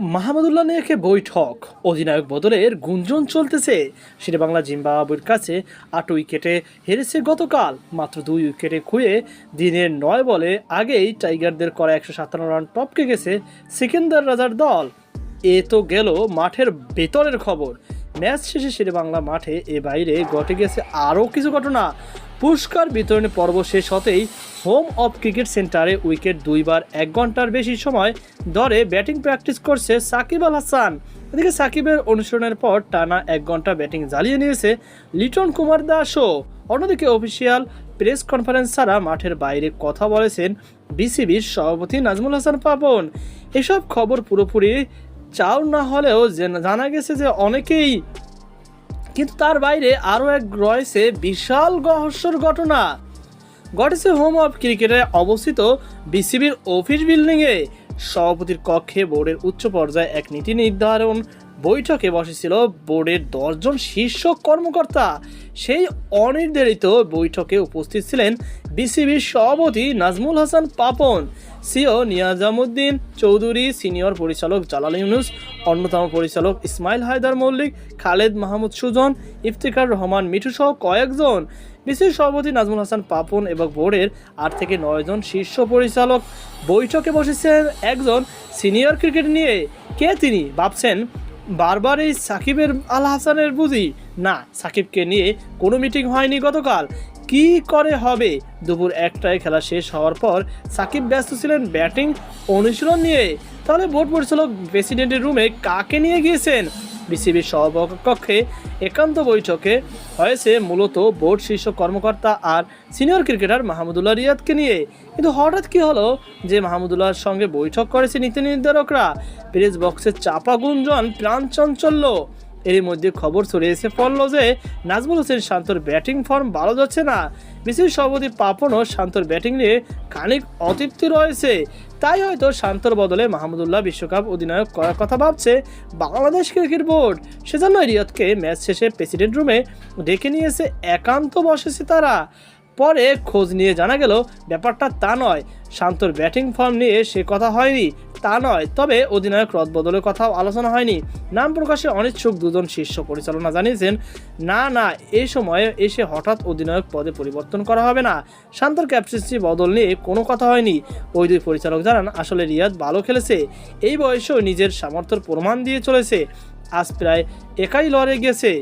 মাহমুদুল্লাহ নিয়ে বৈঠক। অধিনায়ক বদলের গুঞ্জন চলতেছে। বাংলা জিম্বাবুয়ের কাছে আট উইকেটে হেরেছে গতকাল। মাত্র দুই উইকেটে খুঁয়ে দিনের নয় বলে আগেই টাইগারদের করা একশো সাতান্ন রান টপকে গেছে সিকেন্দার রাজার দল। এ তো গেল মাঠের ভেতরের খবর। ম্যাচ শেষে বাংলা মাঠে এ বাইরে ঘটে গেছে আরও কিছু ঘটনা। পুরস্কার বিতরণী পর্ব শেষ হতেই হোম অফ ক্রিকেট সেন্টারে উইকেট দুইবার এক ঘণ্টার বেশি সময় ধরে ব্যাটিং প্র্যাকটিস করছে সাকিব আল হাসান। এদিকে সাকিবের অনুশীলনের পর টানা এক ঘণ্টা ব্যাটিং জ্বালিয়ে নিয়েছে লিটন কুমার দাসও। অন্যদিকে অফিসিয়াল প্রেস কনফারেন্স ছাড়া মাঠের বাইরে কথা বলেছেন বিসিবির সভাপতি নাজমুল হাসান পাপন এসব খবর পুরোপুরি চাও না হলেও জেন- জানা গেছে যে অনেকেই কিন্তু তার বাইরে আরও এক রয়েছে বিশাল রহস্যর ঘটনা। ঘটেছে হোম অফ ক্রিকেটে অবস্থিত বিসিবির অফিস বিল্ডিংয়ে সভাপতির কক্ষে বোর্ডের উচ্চ পর্যায়ে এক নীতি নির্ধারণ বৈঠকে বসেছিল বোর্ডের দশজন শীর্ষ কর্মকর্তা। সেই অনির্ধারিত বৈঠকে উপস্থিত ছিলেন বিসিবির সভাপতি নাজমুল হাসান পাপন, সিও নিয়াজামুদ্দিন চৌধুরী, সিনিয়র পরিচালক জালাল ইউনুস, অন্যতম পরিচালক ইসমাইল হায়দার মল্লিক, খালেদ মাহমুদ সুজন ইফতিকার রহমান মিঠু সহ কয়েকজন। বিসিবি সভাপতি নাজমুল হাসান পাপন এবং বোর্ডের আট থেকে নয়জন শীর্ষ পরিচালক। বৈঠকে বসেছেন একজন সিনিয়র ক্রিকেট নিয়ে। কে তিনি? ভাবছেন বারবার এই সাকিবের আল হাসানের বুঝি? না, সাকিবকে নিয়ে কোনো মিটিং হয়নি গতকাল। কি করে হবে? দুপুর একটায় খেলা শেষ হওয়ার পর সাকিব ব্যস্ত ছিলেন ব্যাটিং অনুশীলন নিয়ে। তাহলে বোর্ড পরিচালক প্রেসিডেন্টের রুমে কাকে নিয়ে গিয়েছেন? বিসিবির সভাকক্ষে একান্ত বৈঠকে হয়েছে মূলত বোর্ড শীর্ষ কর্মকর্তা আর সিনিয়র ক্রিকেটার মাহমুদুল্লাহ রিয়াদকে নিয়ে। কিন্তু হঠাৎ কি হলো যে মাহমুদুল্লাহর সঙ্গে বৈঠক করেছে নীতি নির্ধারকরা? প্রেস বক্সের চাপা গুঞ্জন প্রাণ চাঞ্চল্য এরই মধ্যে খবর ছড়িয়েছে পড়ল যে নাজমুল হোসেন শান্তর ব্যাটিং ফর্ম ভালো যাচ্ছে না। বিসিবি সভাপতি পাপনও শান্তর ব্যাটিং নিয়ে খানিক অতৃপ্তি রয়েছে। তাই হয়তো শান্তর বদলে মাহমুদুল্লাহ বিশ্বকাপ অধিনায়ক করার কথা ভাবছে বাংলাদেশ ক্রিকেট বোর্ড। সেজন্য রিয়তকে ম্যাচ শেষে প্রেসিডেন্ট রুমে ডেকে নিয়েছে একান্ত বসেছে তারা। পরে খোঁজ নিয়ে জানা গেল, ব্যাপারটা তা নয়। শান্তর ব্যাটিং ফর্ম নিয়ে সে কথা হয়নি, তা নয়। তবে অধিনায়ক রদবদলের কথাও আলোচনা হয়নি। নাম প্রকাশে অনিচ্ছুক দুজন শীর্ষ পরিচালনা জানিয়েছেন, না না এই সময়ে এসে হঠাৎ অধিনায়ক পদে পরিবর্তন করা হবে না। শান্তর ক্যাপ্টেন্সি বদল নিয়ে কোনো কথা হয়নি। ওই দুই পরিচালক জানান, আসলে রিয়াদ ভালো খেলেছে। এই বয়সেও নিজের সামর্থ্যের প্রমাণ দিয়ে চলেছে। আজ প্রায় একাই লড়ে গেছে।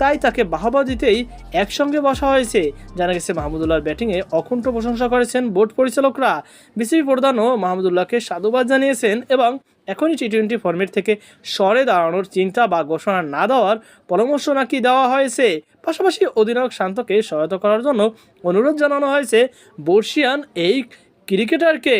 তাই তাকে বাহবা দিতেই একসঙ্গে বসা হয়েছে। জানা গেছে, মাহমুদুল্লাহর ব্যাটিংয়ে অকুণ্ঠ প্রশংসা করেছেন বোর্ড পরিচালকরা। বিসিবি প্রধানও মাহমুদুল্লাহকে সাধুবাদ জানিয়েছেন এবং এখনই টি টোয়েন্টি ফর্মেট থেকে সরে দাঁড়ানোর চিন্তা বা ঘোষণা না দেওয়ার পরামর্শ নাকি দেওয়া হয়েছে। পাশাপাশি অধিনায়ক শান্তকে সহায়তা করার জন্য অনুরোধ জানানো হয়েছে বর্ষিয়ান এই ক্রিকেটারকে।